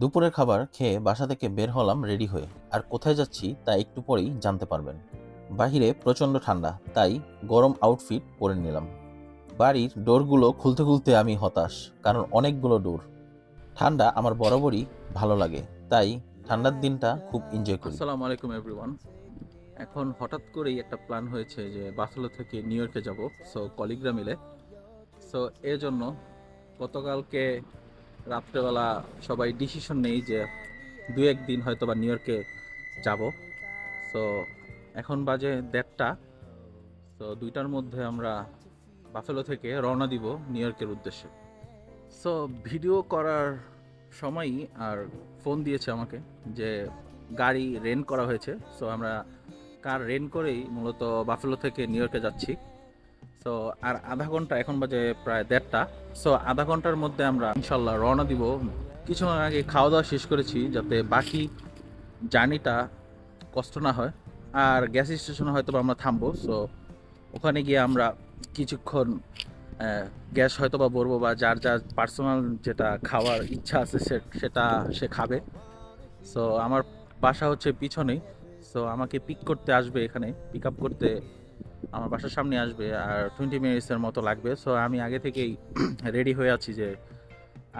দুপুরের খাবার খেয়ে বাসা থেকে বের হলাম রেডি হয়ে। আর কোথায় যাচ্ছি তা একটু পরেই জানতে পারবেন। বাহিরে প্রচণ্ড ঠান্ডা, তাই গরম আউটফিট পরে নিলাম। বাড়ির ডোরগুলো খুলতে খুলতে আমি হতাশ, কারণ অনেকগুলো ডোর। ঠান্ডা আমার বরাবরই ভালো লাগে, তাই ঠান্ডার দিনটা খুব এনজয় করি। আসসালামু আলাইকুম এভরিওয়ান এখন হঠাৎ করেই একটা প্ল্যান হয়েছে যে বাফেলো থেকে নিউ ইয়র্কে যাব সো কলিগরা মিলে। সো এর জন্য গতকালকে রাত্রেবেলা সবাই ডিসিশন নেই যে দু এক দিন হয়তো বা নিউ ইয়র্কে যাব। সো এখন বাজে দেড়টা। তো দুইটার মধ্যে আমরা বাফেলো থেকে রওনা দিব নিউ ইয়র্কের উদ্দেশ্যে। সো ভিডিও করার সময়ই আর ফোন দিয়েছে আমাকে যে গাড়ি রেন্ট করা হয়েছে। সো আমরা কার রেন্ট করেই মূলত বাফেলো থেকে নিউ ইয়র্কে যাচ্ছি। সো আর আধা ঘণ্টা, এখন বাজে প্রায় দেড়টা। সো আধা ঘণ্টার মধ্যে আমরা ইনশাল্লাহ রওনা দিব। কিছুক্ষণ আগে খাওয়া দাওয়া শেষ করেছি যাতে বাকি জার্নিটা কষ্ট না হয়। আর গ্যাস স্টেশনে হয়তো আমরা থামবো। সো ওখানে গিয়ে আমরা কিছুক্ষণ গ্যাস হয়তো বা ভরবো বা যার যার পার্সোনাল যেটা খাওয়ার ইচ্ছা আছে সেটা সে খাবে। সো আমার বাসা হচ্ছে পিছনেই। সো আমাকে পিক করতে আসবে এখানে পিক আপ করতে। আমার বাসার সামনে আসবে আর টোয়েন্টি মিনিটসের মতো লাগবে। সো আমি আগে থেকেই রেডি হয়ে আছি যে,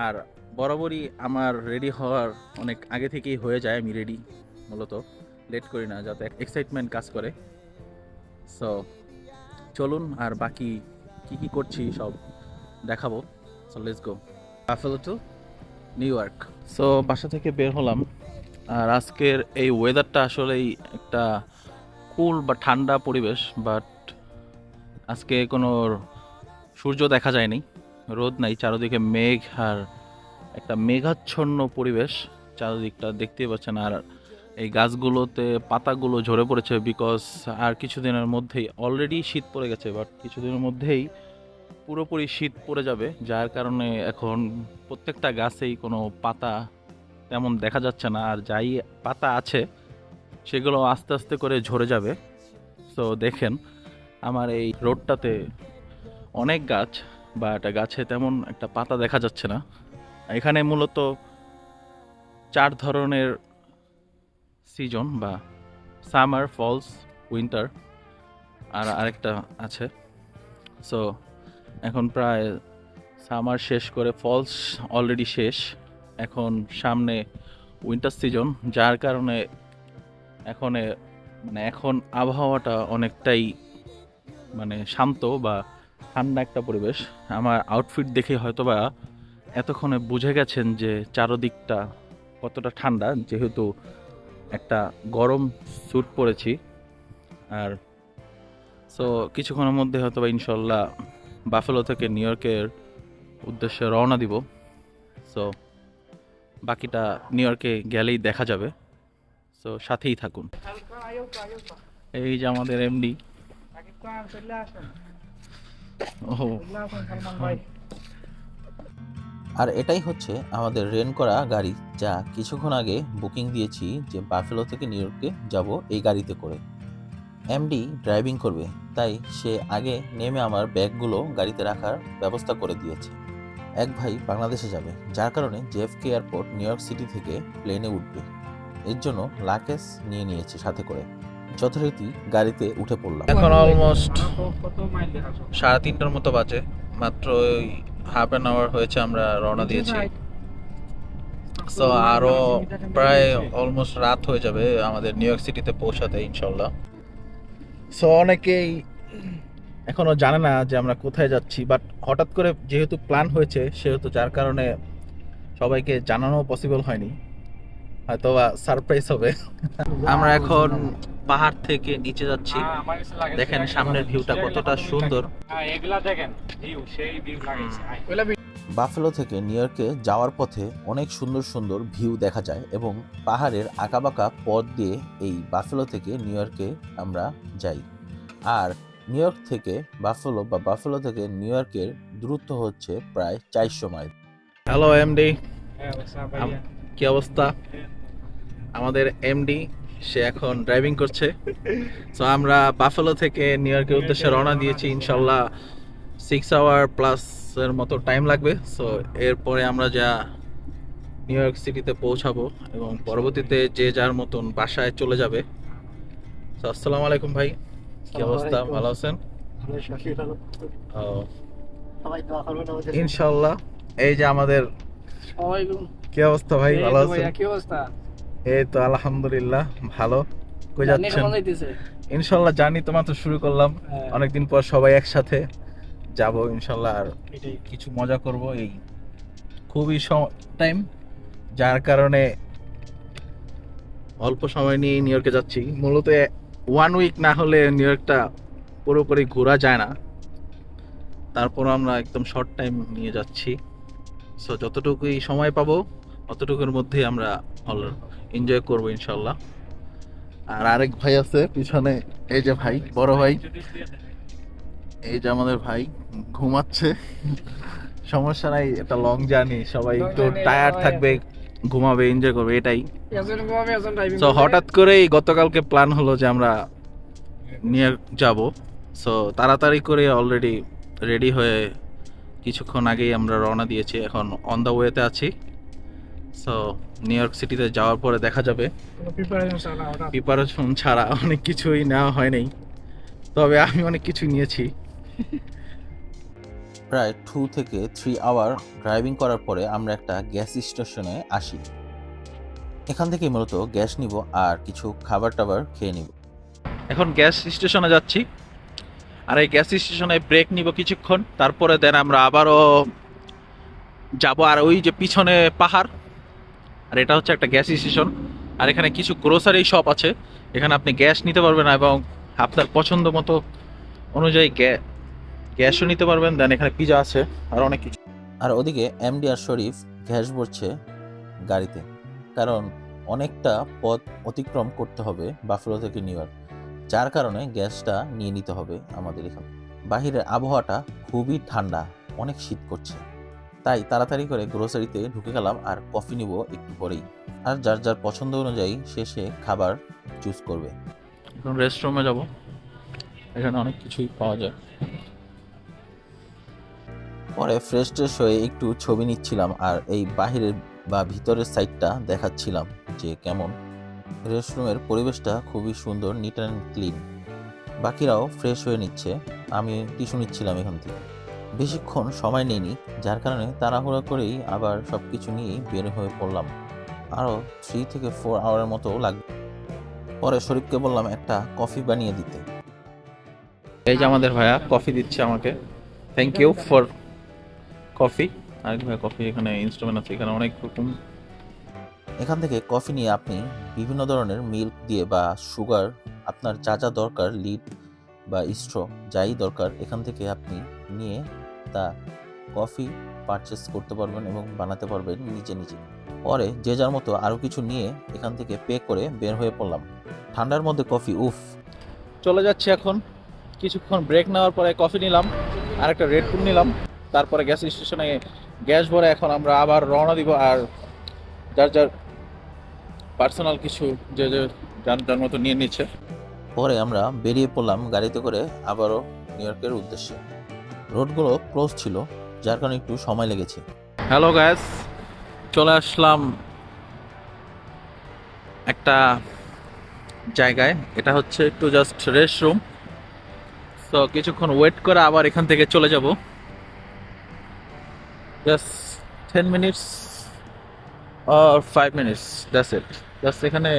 আর বরাবরই আমার রেডি হওয়ার অনেক আগে থেকেই হয়ে যায় আমি রেডি মূলত। লেট করি না, যাতে এক্সাইটমেন্ট কাজ করে। সো চলুন আর বাকি কি কি করছি সব দেখাবো। So let's go Buffalo to New York so বাসা থেকে বের হলাম। আর আজকের এই ওয়েদারটা আসলেই একটা কুল বা ঠান্ডা পরিবেশ বাট আজকে কোনো সূর্য দেখা যায়নি, রোদ নাই, চারিদিকে মেঘ আর একটা মেঘাচ্ছন্ন পরিবেশ চারিদিকটা দেখতেই পাচ্ছেন। আর এই গাছগুলোতে পাতাগুলো ঝরে পড়েছে বিকজ আর কিছুদিনের মধ্যেই অলরেডি শীত পড়ে গেছে বাট কিছুদিনের মধ্যেই পুরোপুরি শীত পড়ে যাবে, যার কারণে এখন প্রত্যেকটা গাছেই কোনো পাতা তেমন দেখা যাচ্ছে না। আর যাই পাতা আছে সেগুলো আস্তে আস্তে করে ঝরে যাবে। তো দেখেন, আমার এই রোডটাতে অনেক গাছ, বা একটা গাছে তেমন একটা পাতা দেখা যাচ্ছে না। এখানে মূলত চার ধরনের সিজন, বা সামার, ফলস, উইন্টার, আর আরেকটা আছে। সো এখন প্রায় সামার শেষ করে ফলস অলরেডি শেষ। এখন সামনে উইন্টার সিজন, যার কারণে এখন মানে এখন আবহাওয়াটা অনেকটাই মানে শান্ত বা ঠান্ডা একটা পরিবেশ। আমার আউটফিট দেখে হয়তো বা এতক্ষণে বুঝে গেছেন যে চারদিকটা কতটা ঠান্ডা, যেহেতু একটা গরম স্যুট পরেছি। আর সো কিছুক্ষণের মধ্যে হয়তো বা ইনশাল্লাহ বাফেলো থেকে নিউ ইয়র্কের উদ্দেশ্যে রওনা দিব। সো বাকিটা নিউ ইয়র্কে গেলেই দেখা যাবে। সো সাথেই থাকুন। এই যে আমাদের এমডি ও আর এটাই হচ্ছে আমাদের রেন্ট করা গাড়ি, যা কিছুক্ষণ আগে বুকিং দিয়েছি যে বাফেলো থেকে নিউ ইয়র্কে যাব এই গাড়িতে করে। এমডি ড্রাইভিং করবে, তাই সে আগে নেমে আমার ব্যাগগুলো গাড়িতে রাখার ব্যবস্থা করে দিয়েছে। এক ভাই বাংলাদেশে যাবে, যার কারণে JFK airport New York city থেকে প্লেনে উঠবে। এর জন্য লাকেজ নিয়ে নিয়েছে সাথে করে। যথারীতি গাড়িতে উঠে পড়লাম। এখন অলমোস্ট সাড়ে তিনটার মতো বাজে। মাত্র ওই হাফ অ্যান আওয়ার হয়েছে আমরা রওনা দিয়েছি। সো আরও প্রায় অলমোস্ট রাত হয়ে যাবে আমাদের নিউ ইয়র্ক সিটিতে পৌঁছাতে ইনশাল্লাহ সো অনেকেই এখনও জানে না যে আমরা কোথায় যাচ্ছি বাট হঠাৎ করে যেহেতু প্ল্যান হয়েছে সেহেতু যার কারণে সবাইকে জানানো পসিবল হয়নি। হয়তো সারপ্রাইজ হবে। আমরা এখন পাহাড় থেকে নিচে যাচ্ছি। দেখেন সামনের ভিউটা কতটা সুন্দর। এগুলা দেখেন ভিউ সেই ভিউ লাগাইছে বাফেলো থেকে নিউ ইয়র্কে যাওয়ার পথে অনেক সুন্দর সুন্দর ভিউ দেখা যায় এবং পাহাড়ের আঁকাবাঁকা পথ দিয়ে এই বাফেলো থেকে নিউ ইয়র্কে আমরা যাই। আর নিউ ইয়র্ক থেকে বাফেলো বা বাফেলো থেকে নিউ ইয়র্কের দূরত্ব হচ্ছে প্রায় চারশো মাইল। হ্যালো এমডি হ্যাঁ, কি অবস্থা? আমাদের এমডি সে এখন ড্রাইভিং করছে। সো আমরা বাফেলো থেকে নিউ ইয়র্কের উদ্দেশ্যে রওনা দিয়েছি ইনশাল্লাহ সিক্স আওয়ার প্লাস এর মতো টাইম লাগবে। সো এরপরে আমরা যা নিউ ইয়র্ক সিটিতে পৌঁছাবো এবং পরবর্তীতে যে যার মতন বাসায় চলে যাবে। তো আসসালামু আলাইকুম ভাই কি অবস্থা? ভালো আছেন? ও, ইনশাল্লাহ এই যে আমাদের কি অবস্থা ভাই? ভালো আছেন? কি অবস্থা? এই তো আলহামদুলিল্লাহ ভালো। কই যাচ্ছেন? ইনশাল্লাহ জানি তো মাত্র শুরু করলাম। হ্যাঁ। অনেকদিন পর সবাই একসাথে যাব ইনশাল্লাহ আর। কিছু মজা করব এই খুবই টাইম যার কারণে অল্প সময় নিয়ে নিউ ইয়র্কে যাচ্ছি। মূলত ওয়ান উইক না হলে নিউ ইয়র্কটা পুরোপুরি ঘোরা যায় না। তারপর আমরা একদম শর্ট টাইম নিয়ে যাচ্ছি। সো যতটুকুই সময় পাবো অতটুকুর মধ্যেই আমরা এনজয় করব ইনশাল্লাহ। আর আরেক ভাই আছে পিছনে এই যে ভাই বড় ভাই। এই যে আমাদের ভাই ঘুমাচ্ছে। সমস্যা নাই এটা লং জার্নি সবাই একটু টায়ার্ড থাকবে ঘুমাবে এনজয় করবে এটাই। তো হঠাৎ করেই গতকালকে প্ল্যান হলো যে আমরা নিয়ে যাব। সো তাড়াতাড়ি করে অলরেডি রেডি হয়ে কিছুক্ষণ আগেই আমরা রওনা দিয়েছি এখন অন দ্য ওয়েতে আছি। সো নিউ ইয়র্ক সিটিতে যাওয়ার পরে দেখা যাবে। প্রিপারেশন ছাড়া প্রিপারেশন ছাড়া অনেক কিছুই নেওয়া হয়নি তবে আমি অনেক কিছু নিয়েছি। প্রায় টু থেকে থ্রি আওয়ার ড্রাইভিং করার পরে আমরা একটা গ্যাস স্টেশনে আসি। এখান থেকে মূলত গ্যাস নিব আর কিছু খাবার টাবার খেয়ে নিব। এখন গ্যাস স্টেশনে যাচ্ছি। আর এই গ্যাস স্টেশনে ব্রেক নিব কিছুক্ষণ। তারপরে দেন আমরা আবারও যাব। আর ওই যে পিছনে পাহাড় আর এটা হচ্ছে একটা গ্যাস স্টেশন। আর এখানে কিছু গ্রোসারি শপ আছে। এখানে আপনি গ্যাস নিতে পারবেন এবং আপনার পছন্দ মতো অনুযায়ী গ্যা- গ্যাসও নিতে পারবেন। দেন এখানে পিজা আছে আর অনেক কিছু। আর ওদিকে এমডি আর শরীফ গ্যাস ভরছে গাড়িতে। কারণ অনেকটা পথ অতিক্রম করতে হবে বাফেলো থেকে নিউ ইয়র্ক। যার কারণে গ্যাসটা নিয়ে নিতে হবে আমাদের এখানে। বাহিরের আবহাওয়াটা খুবই ঠান্ডা, অনেক শীত করছে। তাই তাড়াতাড়ি করে গ্রোসারিতে ঢুকে গেলাম আর কফি নিব একটু পরেই। আর যার যার পছন্দ অনুযায়ী সে সে খাবার চুজ করবে। এখন রেস্টরুমে যাব। এখানে অনেক কিছুই পাওয়া যায়। পরে ফ্রেশ ট্রেশ হয়ে একটু ছবি নিচ্ছিলাম আর এই বাহিরের বা ভিতরের সাইডটা দেখাচ্ছিলাম যে কেমন। রেস্টরুমের পরিবেশটা খুবই সুন্দর নিট অ্যান্ড ক্লিন বাকিরাও ফ্রেশ হয়ে নিচ্ছে। আমি টিস্যু নিচ্ছিলাম এখান থেকে। বেশিক্ষণ সময় নেইনি যার কারণে তাড়াহুড়া করেই আবার সব কিছু নিয়েই বের হয়ে পড়লাম। আরও থ্রি থেকে ফোর আওয়ারের মতো লাগবে। পরে শরীফকে বললাম একটা কফি বানিয়ে দিতে। এই যে আমাদের ভাইয়া কফি দিচ্ছে আমাকে। থ্যাংক ইউ ফর কফি আরেক ভাই কফি এখানে ইনস্ট্রুমেন্ট আছে এখানে অনেক রকম। এখান থেকে কফি নিয়ে আপনি বিভিন্ন ধরনের মিল্ক দিয়ে বা সুগার আপনার যা যা দরকার লিড বা স্ট্র যাই দরকার এখান থেকে আপনি নিয়ে তা কফি পারচেস করতে পারবেন এবং বানাতে পারবেন নিজে নিজে। পরে যে যার মতো আরও কিছু নিয়ে এখান থেকে পে করে বের হয়ে পড়লাম। ঠান্ডার মধ্যে কফি, উফ। চলে যাচ্ছি এখন। কিছুক্ষণ ব্রেক নেওয়ার পরে কফি নিলাম আর একটা রেড ফুড নিলাম। তারপরে গ্যাস স্টেশনে গ্যাস ভরে এখন আমরা আবার রওনা দিব। আর যার যার পার্সোনাল কিছু যে যে যার যার মতো নিয়ে নিচ্ছে। পরে আমরা বেরিয়ে পড়লাম গাড়িতে করে আবারও নিউ ইয়র্কের উদ্দেশ্যে। রোডগুলো ক্লোজ ছিল, যার কারণে একটু সময় লেগেছে। হ্যালো গ্যাস চলে আসলাম একটা জায়গায়। এটা হচ্ছে একটু জাস্ট রেস্ট রুম তো কিছুক্ষণ ওয়েট করে আবার এখান থেকে চলে যাব। Just ten minutes R five minutes that's it just এখানে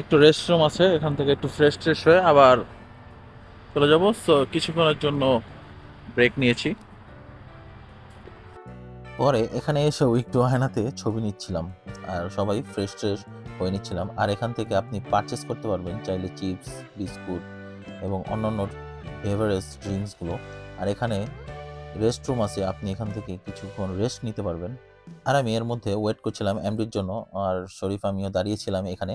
একটু রেস্ট রুম আছে, এখান থেকে একটু ফ্রেশ ট্রেশ হয়ে আবার চলে যাব। সো কিছুক্ষণের জন্য ব্রেক নিয়েছি। পরে এখানে এসেও একটু আয়নাতে ছবি নিচ্ছিলাম, আর সবাই ফ্রেশ ট্রেশ হয়ে নিচ্ছিলাম। আর এখান থেকে আপনি পারচেস করতে পারবেন চাইলে চিপস বিস্কুট এবং অন্যান্য বেভারেজ ড্রিঙ্কসগুলো আর এখানে রেস্ট রুম আছে, আপনি এখান থেকে কিছুক্ষণ রেস্ট নিতে পারবেন। আর আমি এর মধ্যে ওয়েট করছিলাম এমডির জন্য, আর শরীফ আমিও দাঁড়িয়েছিলাম এখানে।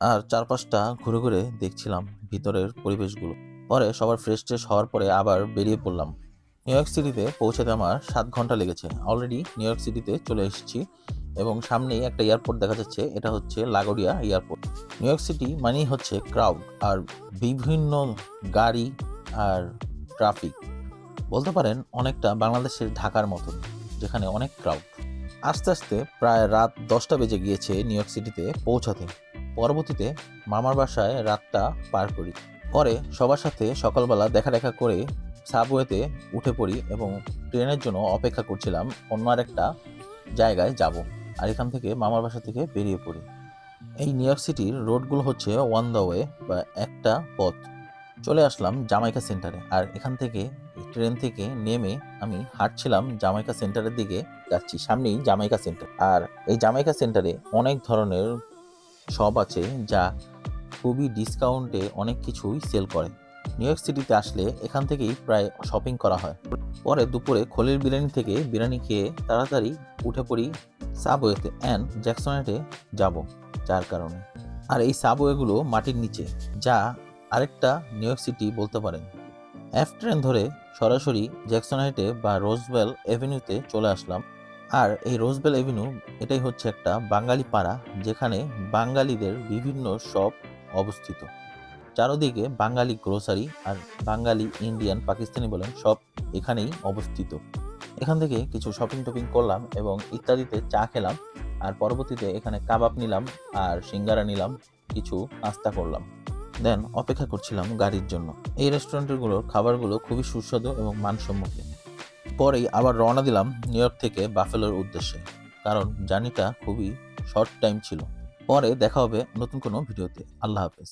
আর চারপাশটা ঘুরে ঘুরে দেখছিলাম ভিতরের পরিবেশগুলো। পরে সবার ফ্রেশ ট্রেশ হওয়ার পরে আবার বেরিয়ে পড়লাম। নিউ ইয়র্ক সিটিতে পৌঁছাতে আমার সাত ঘণ্টা লেগেছে। অলরেডি নিউ ইয়র্ক সিটিতে চলে এসেছি এবং সামনেই একটা এয়ারপোর্ট দেখা যাচ্ছে, এটা হচ্ছে LaGuardia airport New York city মানেই হচ্ছে ক্রাউড আর বিভিন্ন গাড়ি আর ট্রাফিক বলতে পারেন অনেকটা বাংলাদেশের ঢাকার মতন, যেখানে অনেক ক্রাউড আস্তে আস্তে প্রায় রাত দশটা বেজে গিয়েছে নিউ ইয়র্ক সিটিতে পৌঁছাতে। পরবর্তীতে মামার বাসায় রাতটা পার করি। পরে সবার সাথে সকালবেলা দেখা দেখা করে সাবওয়েতে উঠে পড়ি এবং ট্রেনের জন্য অপেক্ষা করছিলাম অন্য আরেকটা জায়গায় যাব আর এখান থেকে মামার বাসা থেকে বেরিয়ে পড়ি। এই নিউ ইয়র্ক সিটির রোডগুলো হচ্ছে ওয়ান দ্য ওয়ে বা একটা পথ। চলে আসলাম জামাইকা সেন্টারে আর এখান থেকে ট্রেন থেকে নেমে আমি হাঁটছিলাম জামাইকা সেন্টারের দিকে যাচ্ছি, সামনেই জামাইকা সেন্টার আর এই জামাইকা সেন্টারে অনেক ধরনের শপ আছে যা খুবই ডিসকাউন্টে অনেক কিছুই সেল করে। নিউ ইয়র্ক সিটিতে আসলে এখান থেকেই প্রায় শপিং করা হয়। পরে দুপুরে খলির বিরিয়ানি থেকে বিরিয়ানি খেয়ে তাড়াতাড়ি উঠে পড়ি সাবওয়েতে অ্যান্ড জ্যাকসনেটে যাব, যার কারণে। আর এই সাবওয়েগুলো মাটির নিচে, যা আরেকটা নিউ ইয়র্ক সিটি বলতে পারেন। এফ ট্রেন ধরে সরাসরি জ্যাকসন জ্যাকসনাইটে বা রোজবেল এভিনিউতে চলে আসলাম। আর এই রোজবেল এভিনিউ এটাই হচ্ছে একটা বাঙালি পাড়া যেখানে বাঙালিদের বিভিন্ন শপ অবস্থিত। চারদিকে বাঙালি গ্রোসারি আর বাঙালি ইন্ডিয়ান পাকিস্তানি বলেন, সব এখানেই অবস্থিত। এখান থেকে কিছু শপিং টপিং করলাম এবং ইত্যাদিতে চা খেলাম আর পরবর্তীতে এখানে কাবাব নিলাম আর সিঙ্গারা নিলাম, কিছু নাস্তা করলাম। দেন অপেক্ষা করছিলাম গাড়ির জন্য। এই রেস্টুরেন্টগুলোর খাবারগুলো খুবই সুস্বাদু এবং মানসম্মত। পরেই আবার রওনা দিলাম নিউ ইয়র্ক থেকে বাফেলোর উদ্দেশ্যে, কারণ জার্নিটা খুবই শর্ট টাইম ছিল। পরে দেখা হবে নতুন কোনো ভিডিওতে। আল্লাহ হাফেজ।